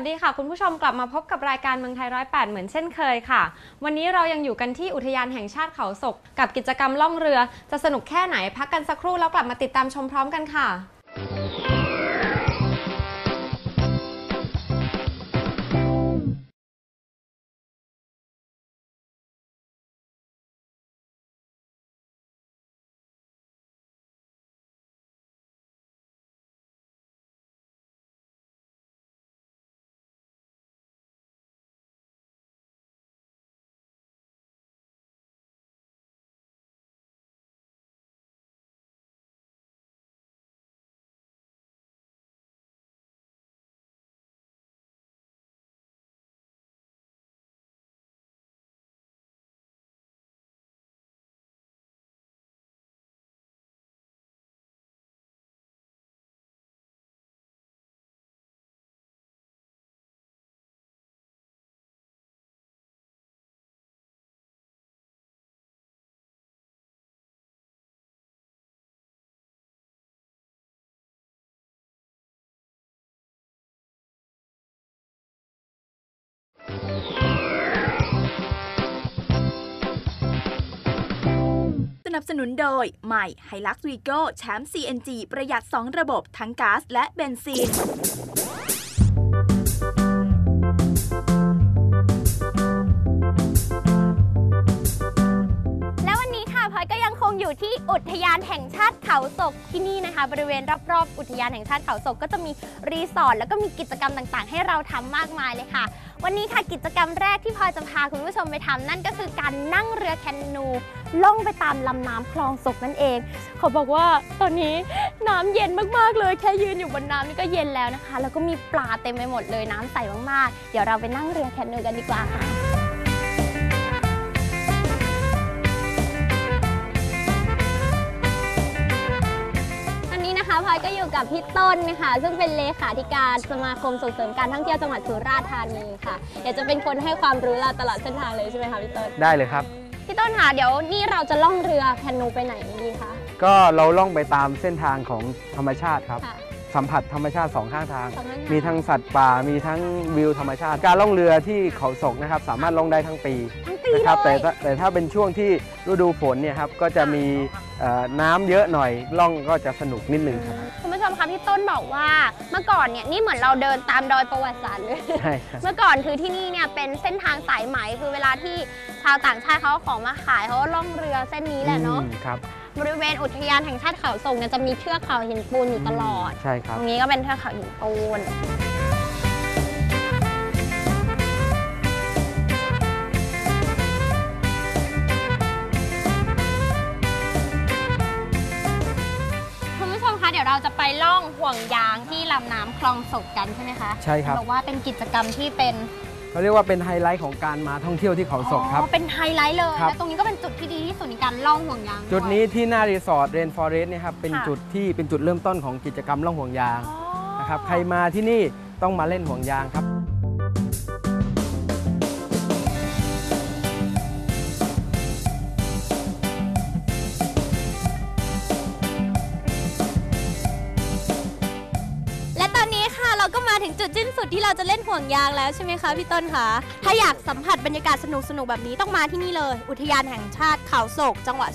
วัสดีค่ะ คุณผู้ชมกลับมาพบกับรายการเมืองไทยร้อยแปดเหมือนเช่นเคยค่ะ วันนี้เรายังอยู่กันที่อุทยานแห่งชาติเขาศก กับกิจกรรมล่องเรือ จะสนุกแค่ไหนพักกันสักครู่แล้วกลับมาติดตามชมพร้อมกันค่ะ สนับสนุนโดย ใหม่ h i l u x v i g o แชมป์ CNG ประหยัด 2 ระบบทั้งก๊าซและเบนซินและวันนี้ค่ะพลอยก็ยังคงอยู่ที่อุทยานแห่งชาติเขาศกที่นี่นะคะ บริเวณรอบๆอุทยานแห่งชาติเขาศกก็จะมีรีสอร์ทแล้วก็มีกิจกรรมต่างๆ ให้เราทำมากมายเลยค่ะ วันนี้ค่ะกิจกรรมแรกที่พลอยจะพาคุณผู้ชมไปทำนั่นก็คือการนั่งเรือแคนูล่องไปตามลำน้ำคลองศกนั่นเอง เขาบอกว่าตอนนี้น้ำเย็นมากๆเลย แค่ยืนอยู่บนน้ำนี่ก็เย็นแล้วนะคะ แล้วก็มีปลาเต็มไปหมดเลยน้ำใสมากๆ เดี๋ยวเราไปนั่งเรือแคนูกันดีกว่าค่ะ นนี้นะคะพลอยก็อยู่กับพี่ต้นนะคะ ซึ่งเป็นเลขาธิการสมาคมส่งเสริมการท่องเที่ยวจังหวัดสุราษฎร์ธานีค่ะเดี๋ยวจะเป็นคนให้ความรู้เราตลอดเส้นทางเลยใช่ไหมคะพี่ต้น ได้เลยครับ พี่ต้นค่ะเดี๋ยวนี่เราจะล่องเรือแคนูไปไหนดีคะก็เราล่องไปตามเส้นทางของธรรมชาติครับ ค่ะ สัมผัสธรรมชาติสองข้างทาง สองข้างทาง มีทั้งสัตว์ป่า มีทั้งวิวธรรมชาติ การล่องเรือที่เขาศกนะครับ สามารถล่องได้ทั้งปี ทั้งปี นะครับเลแต่ยถ้าแต่ถ้าเป็นช่วงที่ฤดูฝนเนี่ยครับก็จะมีเอ่อน้ำเยอะหน่อยล่องก็จะสนุกนิดนึงครับคุณผู้ชมคะพี่ต้นบอกว่าเมื่อก่อนเนี่ยนี่เหมือนเราเดินตามดอยประวัติศาสตร์เลย ใช่ครับ เมื่อก่อนคือที่นี่เนี่ยเป็นเส้นทางสายไหมคือเวลาที่ชาวต่างชาติเขาเอาของมาขายเขาก็ล่องเรือเส้นนี้แหละเนาะอืมครับบริเวณอุทยานแห่งชาติเขาศกเนี่ยจะมีเทือกเขาหินปูนอยู่ตลอด ใช่คตรับ รงนี้ก็เป็นเทือกเขาหินปูน ไปล่องห่วงยางที่ลำน้ำคลองศกกันใช่ไหมคะใช่ครับ บอกว่าเป็นกิจกรรมที่เป็นเขาเรียกว่าเป็นไฮไลท์ของการมาท่องเที่ยวที่เขาศกครับ อ๋อเป็นไฮไลท์เลยครับ และตรงนี้ก็เป็นจุดที่ดีที่สุดในการล่องห่วงยางจุดนี้วย ที่หน้ารีสอร์ทเรนฟอเรสต์เนี่ยครับเป็นค่ะ จุดที่เป็นจุดเริ่มต้นของกิจกรรมล่องห่วงยางอ๋อ นะครับใครมาที่นี่ต้องมาเล่นห่วงยางครับ สุดที่เราจะเล่นห่วงยางแล้วใช่ไหมคะพี่ต้นคะ ถ้าอยากสัมผัสบรรยากาศสนุกๆแบบนี้ต้องมาที่นี่เลย อุทยานแห่งชาติเขาโศกจังหวัด